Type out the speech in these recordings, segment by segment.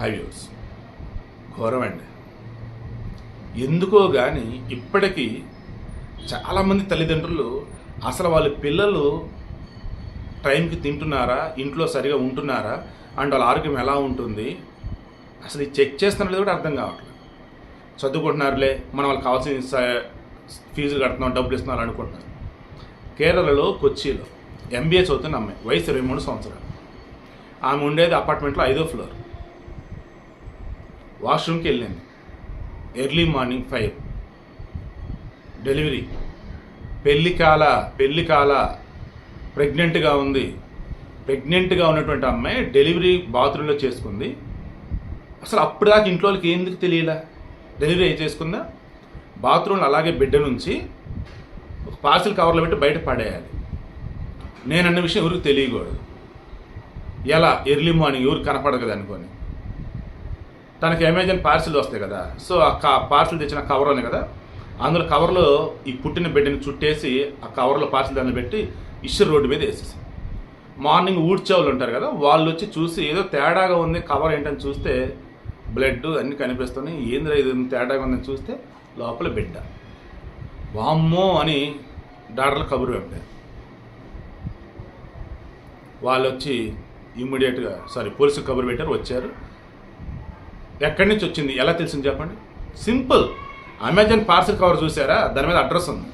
హైవ్యూస్ ఘోరమండి. ఎందుకో కానీ ఇప్పటికీ చాలామంది తల్లిదండ్రులు అసలు వాళ్ళ పిల్లలు టైంకి తింటున్నారా ఇంట్లో సరిగా ఉంటున్నారా అండ్ వాళ్ళ ఆరోగ్యం ఎలా ఉంటుంది అసలు ఇది చెక్ చేస్తున్నది కూడా అర్థం కావట్లేదు. చదువుకుంటున్నారులే మనం వాళ్ళకి కావాల్సిన ఫీజు ఫీజులు కడుతున్నాం డబ్బులు ఇస్తున్నాం అనుకుంటున్నారు. కేరళలో కొచ్చిలో ఎంబీఏ చదువుతున్న అమ్మాయి వయసు ఇరవై మూడు సంవత్సరాలు. ఆమె ఉండేది అపార్ట్మెంట్లో ఐదో ఫ్లోర్. వాష్రూమ్కి వెళ్ళింది. Early morning five. డెలివరీ. పెళ్ళి కాల పెళ్ళి కాల ప్రెగ్నెంట్గా ఉంది. ప్రెగ్నెంట్గా ఉన్నటువంటి అమ్మాయి డెలివరీ బాత్రూంలో చేసుకుంది. అసలు అప్పుడు దాకా ఇంట్లో వాళ్ళకి ఎందుకు తెలియలా? డెలివరీ ఏం చేసుకుందా? బాత్రూంలో అలాగే బిడ్డ నుంచి ఒక పార్సిల్ కవర్లో పెట్టి బయట పడేయాలి. నేను అన్న విషయం ఎవరికి తెలియకూడదు. ఎలా? ఎర్లీ మార్నింగ్ ఎవరు కనపడదు కదా తనకి అమెజాన్ పార్సిల్ వస్తాయి కదా. సో ఆ పార్సిల్ తెచ్చిన కవర్ ఉంది కదా. అందులో కవర్లో ఈ పుట్టిన బిడ్డని చుట్టేసి ఆ కవర్లో పార్సిల్ దాన్ని పెట్టి ఇష్యూ రోడ్డు మీద వేసేసి. మార్నింగ్ ఊడ్చేవాళ్ళు ఉంటారు కదా వాళ్ళు వచ్చి చూసి ఏదో తేడాగా ఉంది కవర్ ఏంటని చూస్తే బ్లడ్ అన్నీ కనిపిస్తున్నాయి. ఏంది ఇది తేడాగా ఉందని చూస్తే లోపల బిడ్డ. వామ్మో అని డాక్టర్లు కబురు పెట్టారు. వాళ్ళు వచ్చి ఇమ్మీడియట్గా సారీ పోలీసులు కబురు పెట్టారు వచ్చారు. ఎక్కడి నుంచి వచ్చింది? ఎలా తెలిసింది చెప్పండి? సింపుల్. అమెజాన్ పార్సల్ కవర్ చూసారా? దాని మీద అడ్రస్ ఉంది.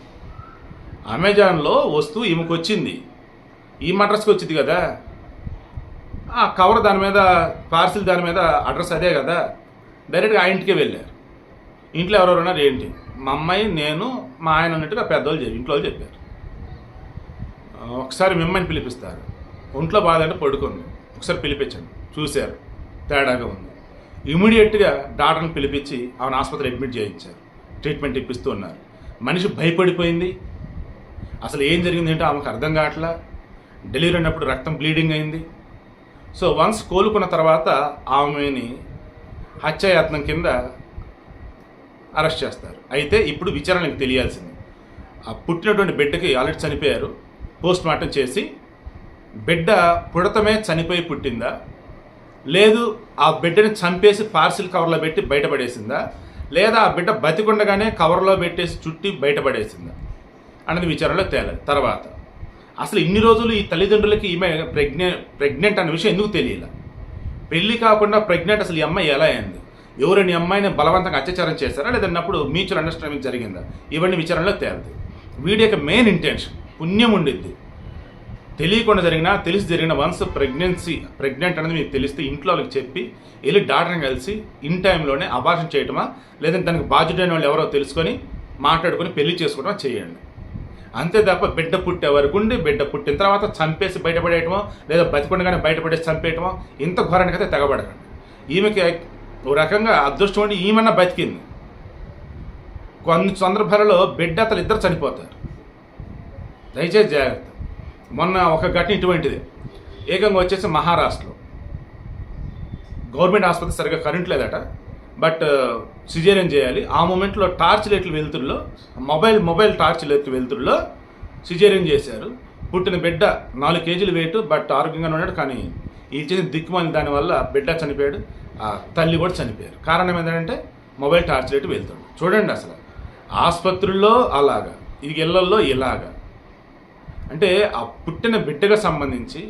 అమెజాన్లో వస్తువు ఈమెకు వచ్చింది ఈమె అడ్రస్కి వచ్చింది కదా. ఆ కవర్ దాని మీద పార్సిల్ దాని మీద అడ్రస్ అదే కదా. డైరెక్ట్గా ఆ ఇంటికే వెళ్ళారు. ఇంట్లో ఎవరెవరు ఉన్నారు? ఏంటి? మా అమ్మాయి నేను మా ఆయన ఉన్నట్టుగా పెద్దవాళ్ళు చెప్పి ఇంట్లో చెప్పారు. ఒకసారి మిమ్మల్ని పిలిపిస్తారు. ఒంట్లో బాధ అంటే పడుకోండి. ఒకసారి పిలిపించండి. చూశారు. తేడాగా ఉంది. ఇమీడియట్గా డాక్టర్ని పిలిపించి ఆమెను ఆసుపత్రి అడ్మిట్ చేయించారు. ట్రీట్మెంట్ ఇప్పిస్తూ ఉన్నారు. మనిషి భయపడిపోయింది. అసలు ఏం జరిగింది ఏంటో ఆమెకు అర్థం కావట్లా? డెలివరీ అయినప్పుడు రక్తం బ్లీడింగ్ అయింది. సో వన్స్ కోలుకున్న తర్వాత ఆమెని హత్యాయత్నం కింద అరెస్ట్ చేస్తారు. అయితే ఇప్పుడు విచారణకు తెలియాల్సింది. ఆ పుట్టినటువంటి బిడ్డకి ఆల్రెడీ చనిపోయారు. పోస్ట్ మార్టం చేసి బిడ్డ పుడతమే చనిపోయి పుట్టిందా? లేదు ఆ బిడ్డని చంపేసి పార్సిల్ కవర్లో పెట్టి బయటపడేసిందా? లేదా ఆ బిడ్డ బతికుండగానే కవర్లో పెట్టేసి చుట్టి బయటపడేసిందా? అన్నది విచారణలో తేలేదు. తర్వాత అసలు ఇన్ని రోజులు ఈ తల్లిదండ్రులకి ఈమె ప్రెగ్నె ప్రెగ్నెంట్ అన్న విషయం ఎందుకు తెలియలే? పెళ్ళి కాకుండా ప్రెగ్నెంట్ అసలు ఈ అమ్మాయి ఎలా అయింది? ఎవరిని అమ్మాయిని బలవంతంగా అత్యాచారం చేశారా? లేదన్నప్పుడు మ్యూచువల్ అండర్స్టాండింగ్ జరిగిందా? ఇవన్నీ విచారణలో తేలదు. వీడి యొక్క మెయిన్ ఇంటెన్షన్ పుణ్యం ఉండిద్ది. తెలియకుండా జరిగినా తెలిసి జరిగిన వన్స్ ప్రెగ్నెన్సీ ప్రెగ్నెంట్ అనేది మీకు తెలిస్తే ఇంట్లో వాళ్ళకి చెప్పి వెళ్ళి డాక్టర్ని కలిసి ఇన్ టైంలోనే అబార్షన్ చేయటమా లేదంటే దానికి బాధ్యుడైన వాళ్ళు ఎవరో తెలుసుకొని మాట్లాడుకొని పెళ్ళి చేసుకోవడమా చేయండి. అంతే తప్ప బిడ్డ పుట్టే వరకు ఉండి బిడ్డ పుట్టిన తర్వాత చంపేసి బయటపడేయటమో లేదా బతికుండగానే బయటపడేసి చంపేయటమో ఇంత ఘోరానికైతే తెగబడకండి. ఈమెకి ఓ రకంగా అదృష్టం ఉండి ఈమన్నా బతికింది. కొన్ని సందర్భాలలో బిడ్డ అతలు ఇద్దరు చనిపోతారు. దయచేసి జాగ్రత్త. మొన్న ఒక ఘటన ఇటువంటిది. ఏకంగా వచ్చేసి మహారాష్ట్రలో. గవర్నమెంట్ ఆసుపత్రి సరిగ్గా కరెంట్ లేదట. బట్ సిజేరియన్ చేయాలి. ఆ మూమెంట్లో టార్చ్ లైట్లు వెలుతురులో మొబైల్ మొబైల్ టార్చ్ లెట్లు వెలుతురులో సిజేరియన్ చేశారు. పుట్టిన బిడ్డ నాలుగు కేజీలు వెయిట్ బట్ ఆరోగ్యంగానే ఉన్నాడు. కానీ ఈ చేసిన దిక్కుమాలి దానివల్ల బిడ్డ చనిపోయాడు. ఆ తల్లి కూడా చనిపోయారు. కారణం ఏంటంటే మొబైల్ టార్చ్ లైట్ వెళ్తాడు చూడండి అసలు. ఆసుపత్రుల్లో అలాగా. ఇది ఇళ్ళల్లో ఇలాగా. అంటే ఆ పుట్టిన బిడ్డకు సంబంధించి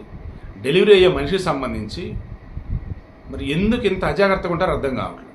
డెలివరీ అయ్యే మనిషికి సంబంధించి మరి ఎందుకు ఇంత అజాగ్రత్తగా ఉంటారో అర్థం కావట్లేదు.